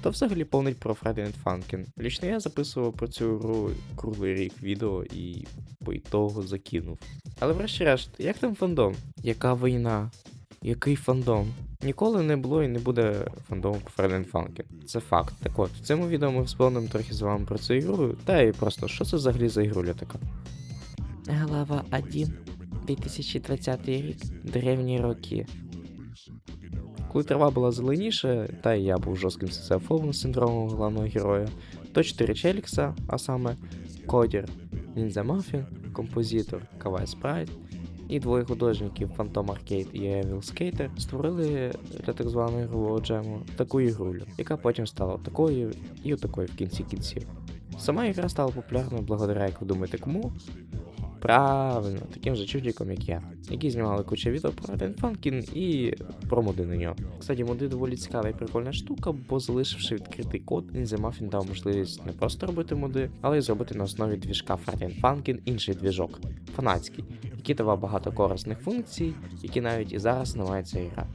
хто взагалі повнить про Friday Night Funkin'? Лічно я записував про цю гру круглий рік відео і по ітогу закинув. Але врешті-решт, як там фандом? Яка війна? Який фандом? Ніколи не було і не буде фандому по Friday Night Funkin'. Це факт. Так от, в цьому відео ми вспомнимо трохи з вами про цю ігру, та і просто що це взагалі за ігруля така. Глава 1. 2020 рік. Древні роки. Коли трава була зеленіша, та і я був жорстким соціофобом синдромом головного героя, то 4 челікса, а саме Кодір, Ніндзя Мафін, композитор Кавай Спрайт і двоє художників Phantom Arcade і Evil Skater створили для так званого ігрового джему таку ігрулю, яка потім стала такою і отакою в кінці кінців. Сама ігра стала популярною благодаря, як ви думаєте, кому? Правильно, таким же чудіком, як я, які знімали кучу відео про Funkin і про моди на нього. Кстати, моди доволі цікава і прикольна штука, бо залишивши відкритий код, Ninja Muffin дав можливість не просто робити моди, але й зробити на основі двіжка Raiden Funkin інший двіжок, фанатський, який давав багато корисних функцій, які навіть і зараз не має ця ігра.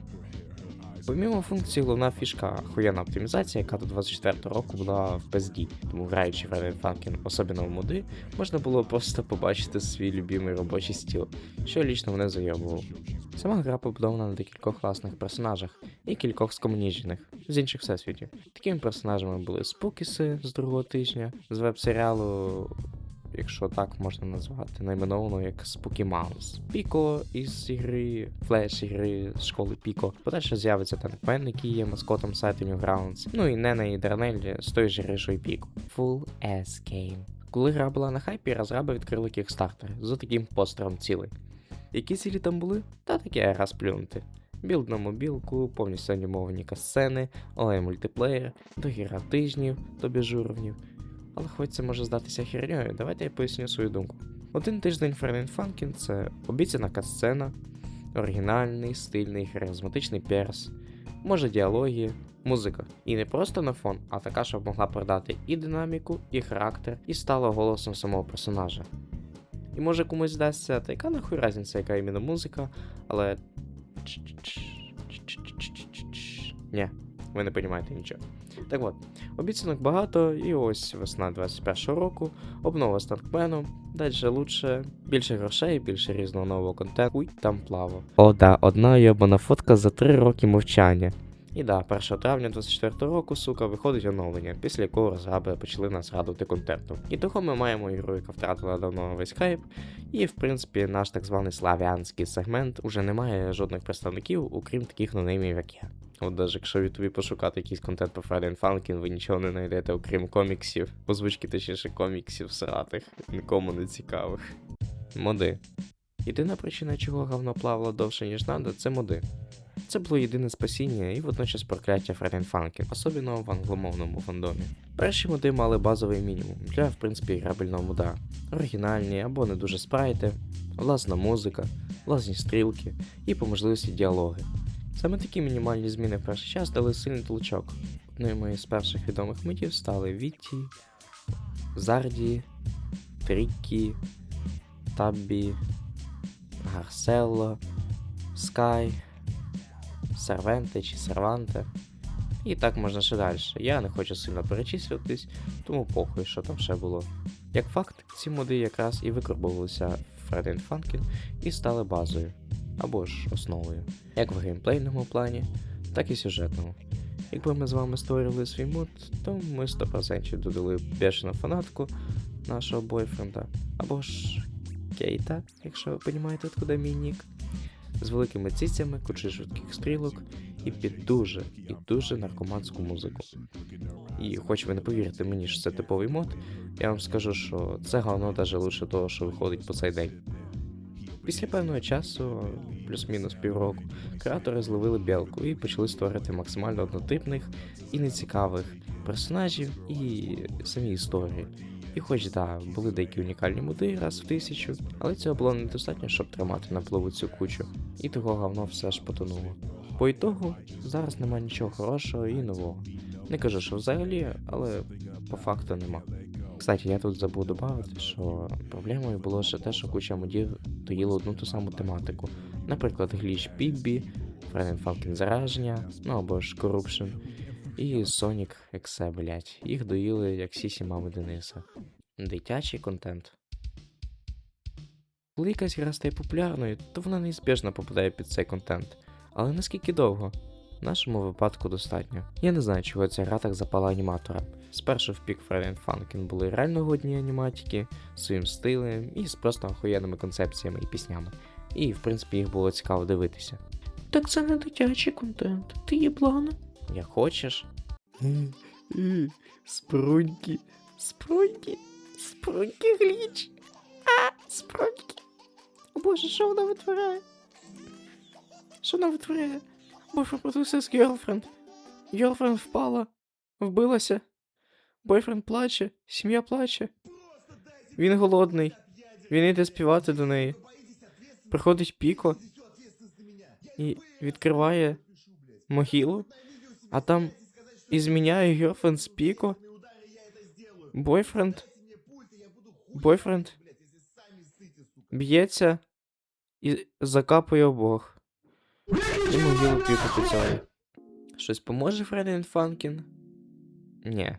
Помімо функції, головна фішка хуяна оптимізація, яка до 24 року була в пизді, тому граючи в Raiden Funkin, особливо в моди, можна було просто побачити свій любимий робочий стіл, що лічно мене зайобував. Сама гра побудована на декількох класних персонажах і кількох скомуніжених з інших всесвітів. Такими персонажами були Спукіси з другого тижня, з веб-серіалу, якщо так можна назвати, найменовано як Mouse. Піко із ігри, флеш ігри з школи Піко. Подальше з'явиться Танкмен, який є маскотом сайту Newgrounds. Ну і Нена і Дарнель з тої ж гри, що й Піко. Full S Game. Коли гра була на хайпі, розраби відкрили кікстартер з таким постером цілей. Які цілі там були? Та таке раз плюнути. Білд на мобілку, повністю анімовані касцени, онлайн мультиплеєр, до гіра тижнів, до біжуровнів. Але хоч це може здатися херньою, давайте я поясню свою думку. Один тиждень Friday Funkin' це обіцяна касцена, оригінальний, стильний, харизматичний перс, може діалоги, музика. І не просто на фон, а така, щоб могла передати і динаміку, і характер, і стала голосом самого персонажа. І може комусь здасться, та яка нахуй разниця, яка іменно музика, але. Ні, ви не розумієте нічого. Так от, обіцянок багато, і ось весна 21-го року, обнова з танкменом, далі лучше, більше грошей, більше різного нового контенту, уй, там плавав. О, да, одна йобана фотка за 3 роки мовчання. І да, 1 травня 24 року, сука, виходить оновлення, після якого розраби почали нас радувати контентом. І того ми маємо ігру, яка втратила давно весь хайп, і в принципі наш так званий славянський сегмент уже не має жодних представників, окрім таких нонеймів, як я. От даже якщо ви тобі пошукати якийсь контент по Friday Funkin', ви нічого не знайдете, окрім коміксів, озвучки точніше коміксів сратих, нікому не цікавих. Моди. Єдина причина, чого говно плавало довше, ніж надо, це моди. Це було єдине спасіння і водночас прокляття Friday Funkin', особливо в англомовному фандомі. Перші моди мали базовий мінімум для, в принципі, грабельного мода. Оригінальні або не дуже спрайти, власна музика, власні стрілки і по можливості діалоги. Саме такі мінімальні зміни в перший час дали сильний толчок. Одними з перших відомих митів стали Вітті, Зарді, Тріккі, Таббі, Гарсело, Скай, Сервенте чи Серванте. І так можна ще далі. Я не хочу сильно перечислюватись, тому похуй, що там ще було. Як факт, ці моди якраз і викорбувалися в Friday Funkin' і стали базою або ж основою, як в геймплейному плані, так і сюжетному. Якби ми з вами створювали свій мод, то ми 100% додали бешену фанатку нашого бойфренда, або ж Кейта, якщо ви розумієте, откуда мій нік, з великими ціцями, кучу швидких стрілок і під дуже і дуже наркоманську музику. І хоч ви не повірите мені, що це типовий мод, я вам скажу, що це говно навіть лучше того, що виходить по цей день. Після певного часу, плюс-мінус півроку, креатори зловили білку і почали створити максимально однотипних і нецікавих персонажів і самі історії. І хоч да, були деякі унікальні моди раз в тисячу, але цього було недостатньо, щоб тримати на плаву цю кучу, і того говно все ж потонуло. По ітогу, зараз нема нічого хорошого і нового. Не кажу, що взагалі, але по факту нема. Кстати, я тут забув додати, що проблемою було ще те, що куча модів доїла одну ту саму тематику. Наприклад, гліч Піббі, Friday Falcon зараження, ну або ж Corruption. і Sonic Ексе, блять. Їх доїли як сісі мами Дениса. Дитячий контент. Коли якась гра стає популярною, то вона неізбіжно попадає під цей контент. Але наскільки довго? В нашому випадку достатньо. Я не знаю, чого ця гра так запала аніматора. Спершу в пік Freddy Funkin були реально годні аніматики, своїм стилем і з просто охуєнними концепціями і піснями. І, в принципі, їх було цікаво дивитися. Так це не дитячий контент. Ти є плана? Як хочеш. Спруньки, спруньки, спруньки гліч. А, спруньки. О боже, що вона витворяє? Що вона витворяє? Бойфренд продався з герлфренд. Герлфренд впала, вбилася. Бойфренд плаче, сім'я плаче. Він голодний. Він йде співати до неї. Приходить Піко і відкриває могилу, а там і зміняє герлфренд з Піко. Бойфренд. Бойфренд б'ється і закапує обох. І могилу поцілує. Щось поможе Фреден Фанкін? Ні.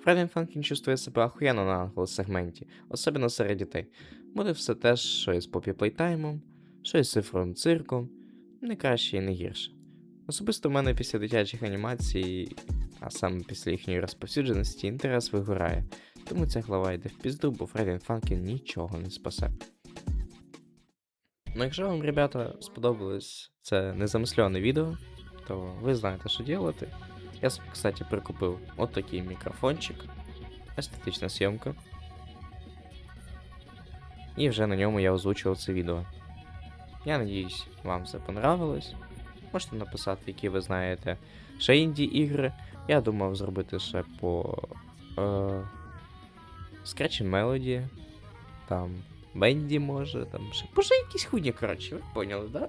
Фреден Фанкін чувствує себе охуєнно на англосегменті, особливо серед дітей. Буде все теж, що із попі плейтаймом, що із цифровим цирком, не краще і не гірше. Особисто в мене після дитячих анімацій, а саме після їхньої розповсюдженості, інтерес вигорає. Тому ця глава йде в пізду, бо Фреден Фанкін нічого не спасе. Ну, якщо вам, ребята, сподобалось це незамислене відео, то ви знаєте, що робити. Я, собі, кстати, прикупив от такий мікрофончик, естетична зйомка. І вже на ньому я озвучував це відео. Я надіюсь, вам все понравилось. Можете написати, які ви знаєте ще інді ігри. Я думав зробити ще по е, Scratch Melody, там Бенді може, там ще. Боже, якісь хуйні, коротше, ви поняли, да?